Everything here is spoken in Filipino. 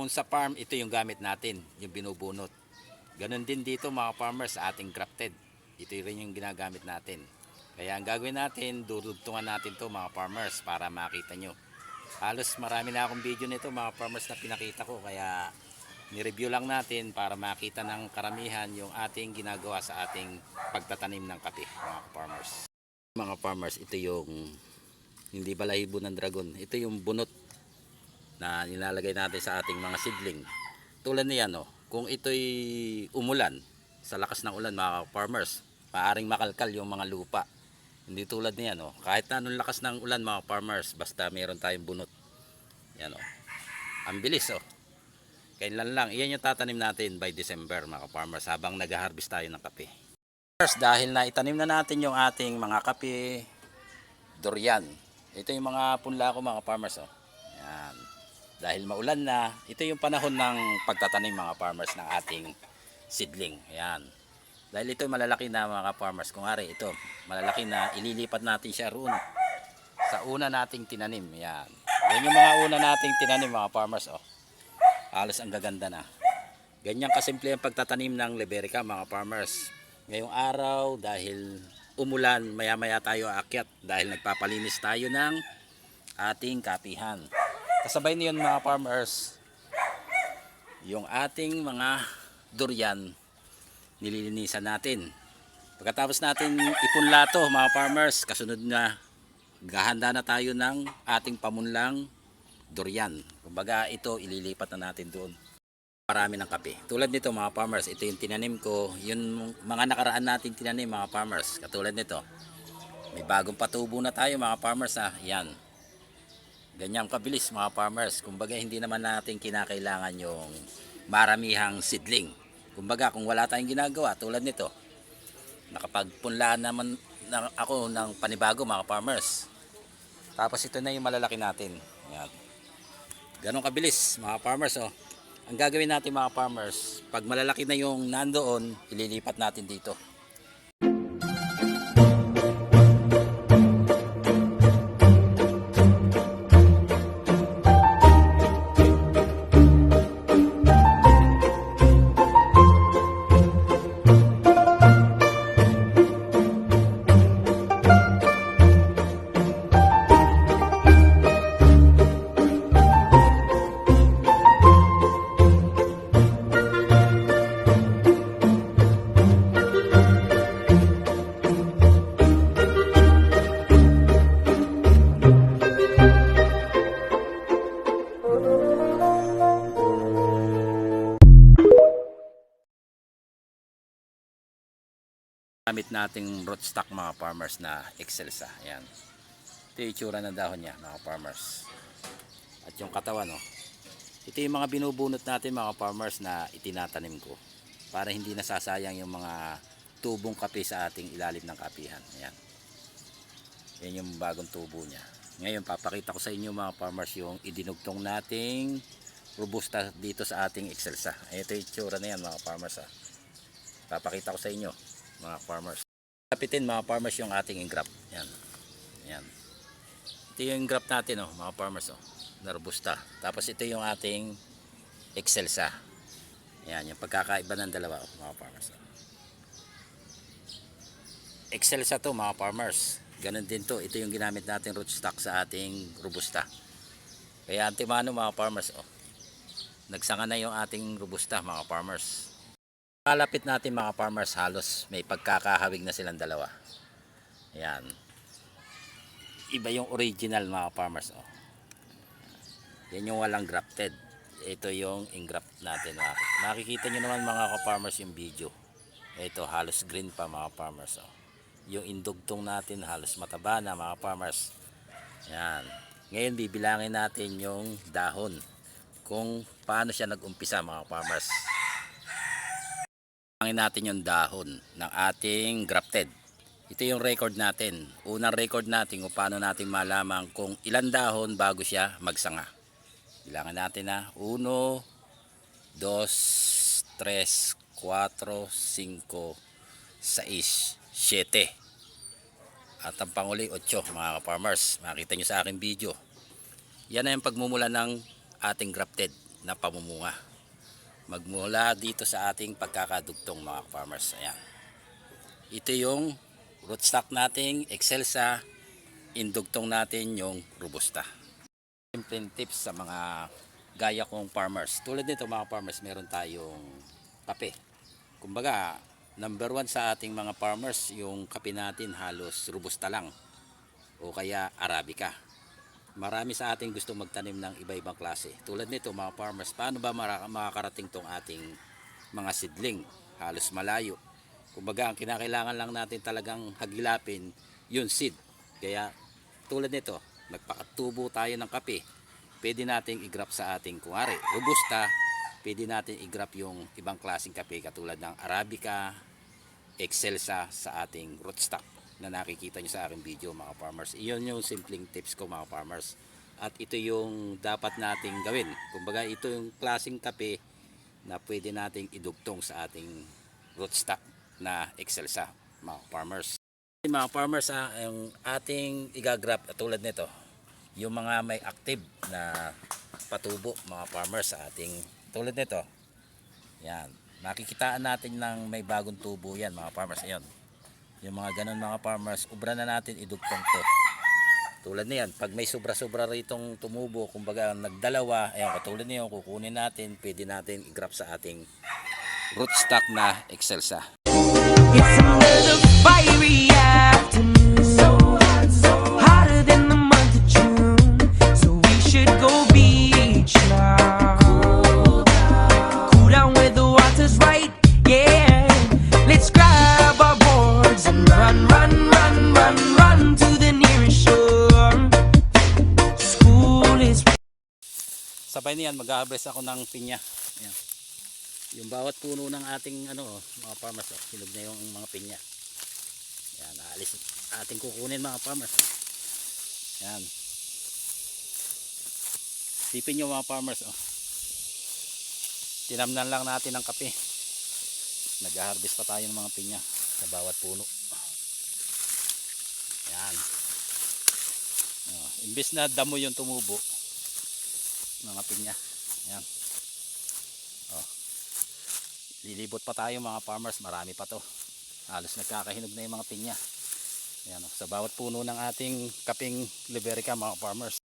Kung sa farm, ito yung gamit natin, yung binubunot. Ganon din dito mga farmers sa ating grafted. Ito rin yung ginagamit natin. Kaya ang gagawin natin, dudugtungan natin to mga farmers para makita nyo. Halos marami na akong video nito mga farmers na pinakita ko. Kaya ni-review lang natin para makita ng karamihan yung ating ginagawa sa ating pagtatanim ng kape mga farmers. Mga farmers, ito yung hindi balahibo ng dragon. Ito yung bunot na nilalagay natin sa ating mga seedling. Tulad niyan, no, kung ito'y umulan, sa lakas ng ulan mga farmers, maaring makalkal yung mga lupa. Hindi tulad niyan, no, kahit na anong lakas ng ulan mga farmers, basta meron tayong bunot. Yan, oh. Ang bilis, oh. Kailan lang, iyan yung tatanim natin by December mga farmers habang nag-harvest tayo ng kape. First, dahil na itanim na natin yung ating mga kape, durian. Ito yung mga punla ko mga farmers, oh. Yan. Dahil maulan na, ito yung panahon ng pagtatanim mga farmers ng ating seedling. Ayan. Dahil ito malalaki na mga farmers. Kung ari, ito, malalaki na, ililipat natin siya roon sa una nating tinanim. Ayan. Yan yung mga una nating tinanim mga farmers. Oh. Halos ang gaganda na. Ganyan kasimple ang pagtatanim ng Liberica mga farmers. Ngayong araw dahil umulan, maya-maya tayo aakyat dahil nagpapalinis tayo ng ating kapihan. Kasabay niyon mga farmers, yung ating mga durian nililinisan natin. Pagkatapos natin ipunla to mga farmers, kasunod na gahanda na tayo ng ating pamunlang durian. Kumbaga ito ililipat na natin doon. Marami ng kape. Tulad nito mga farmers, ito yung tinanim ko, yung mga nakaraan nating tinanim mga farmers. Katulad nito. May bagong patubo na tayo mga farmers ha. Yan. Ganyan kabilis mga farmers. Kumbaga hindi naman natin kinakailangan yung maramihang seedling. Kumbaga kung wala tayong ginagawa tulad nito. Nakapagpunlaan naman na ako ng panibago mga farmers. Tapos ito na yung malalaki natin. Yan. Ganon kabilis mga farmers oh. Ang gagawin natin mga farmers, pag malalaki na yung nandoon, ililipat natin dito. Gamit nating rootstock mga farmers na excelsa. Ayan. Ito yung itsura ng dahon niya mga farmers. At yung katawan no. Ito yung mga binubunot natin mga farmers na itinatanim ko. Para hindi nasasayang yung mga tubong kape sa ating ilalim ng kapihan. Ayan. Yan yung bagong tubo niya. Ngayon papakita ko sa inyo mga farmers yung idinugtong nating robusta dito sa ating excelsa. Ito yung itsura na yan mga farmers ha. Papakita ko sa inyo mga farmers. Kapitin mga farmers yung ating engraft. Yan. Yan. Ito yung engraft natin oh, mga farmers oh, na robusta. Tapos ito yung ating excelsa. Yan, yung pagkakaiba ng dalawa oh, mga farmers. Oh. Excelsa to mga farmers. Ganon din to. Ito yung ginamit natin rootstock sa ating robusta. Kaya antimano mga farmers oh. Nagsanga na yung ating robusta mga farmers. Kalapit natin mga farmers halos may pagkakahawig na silang dalawa. Ayan. Iba yung original mga farmers. Oh. Yan yung walang grafted. Ito yung engraft natin. Nakikita nyo naman mga farmers yung video. Ito halos green pa mga farmers. Oh. Yung indugtong natin halos mataba na mga farmers. Yan. Ngayon bibilangin natin yung dahon. Kung paano siya nag-umpisa mga farmers. Bilangin natin yung dahon ng ating grafted. Ito yung record natin. Unang record natin kung paano natin malaman kung ilan dahon bago siya magsanga. Bilangan natin na 1, 2, 3, 4, 5, 6, 7. At ang panguli 8 mga farmers. Makita nyo sa aking video. Yan na yung pagmumula ng ating grafted. na pamumunga. Magmula dito sa ating pagkakadugtong mga farmers. Ayan. Ito yung rootstock nating Excelsa. Indugtong natin yung Robusta. Simple tips sa mga gaya kong farmers. Tulad nito mga farmers, meron tayong kape. Kumbaga, number one sa ating mga farmers, yung kape natin halos Robusta lang o kaya Arabica. Marami sa ating gusto magtanim ng iba-ibang klase. Tulad nito mga farmers, paano ba makakarating tong ating mga sidling? Halos malayo. Kumbaga, ang kinakailangan lang natin talagang hagilapin yung seed. Kaya tulad nito, nagpakatubo tayo ng kape. Pwede nating i-grab sa ating kunwari, robusta. Pwede natin i-grab yung ibang klaseng kape katulad ng Arabica, Excelsa sa ating rootstock na nakikita nyo sa aking video mga farmers. Iyon yung simpleng tips ko mga farmers. At ito yung dapat nating gawin. Kumbaga ito yung klaseng kape na pwede nating idugtong sa ating rootstock na Excelsa mga farmers. Mga farmers ha, yung ating igagrab tulad nito, yung mga may active na patubo mga farmers sa ating tulad nito. Yan. Makikitaan natin ng may bagong tubo yan mga farmers. Ayun. Yung mga ganun mga farmers, ubra na natin idugtong to. Tulad niyan, pag may sobra-sobra ritong tumubo, kumbaga nagdalawa, ayun, katulad niyo, kukunin natin, pwede natin i-grab sa ating rootstock na Excelsa. It's another fiery Sabay niyan, mag-harvest ako ng pinya. Ayan. Yung bawat puno ng ating ano, mga farmers, oh, hinog na yung mga pinya. Yan, aalis ating kukunin mga farmers. Yan. Tipin nyo mga farmers, oh. Tinamnan lang natin ng kape. Nag-harvest pa tayo ng mga pinya sa bawat puno. Yan. Oh, imbis na damo yung tumubo, mga pinya. Ayan. Oh. Lilibot pa tayo mga farmers, marami pa to. Halos nagkakahinog na yung mga pinya. Ayan, oh. Sa bawat puno ng ating kaping Liberica mga farmers.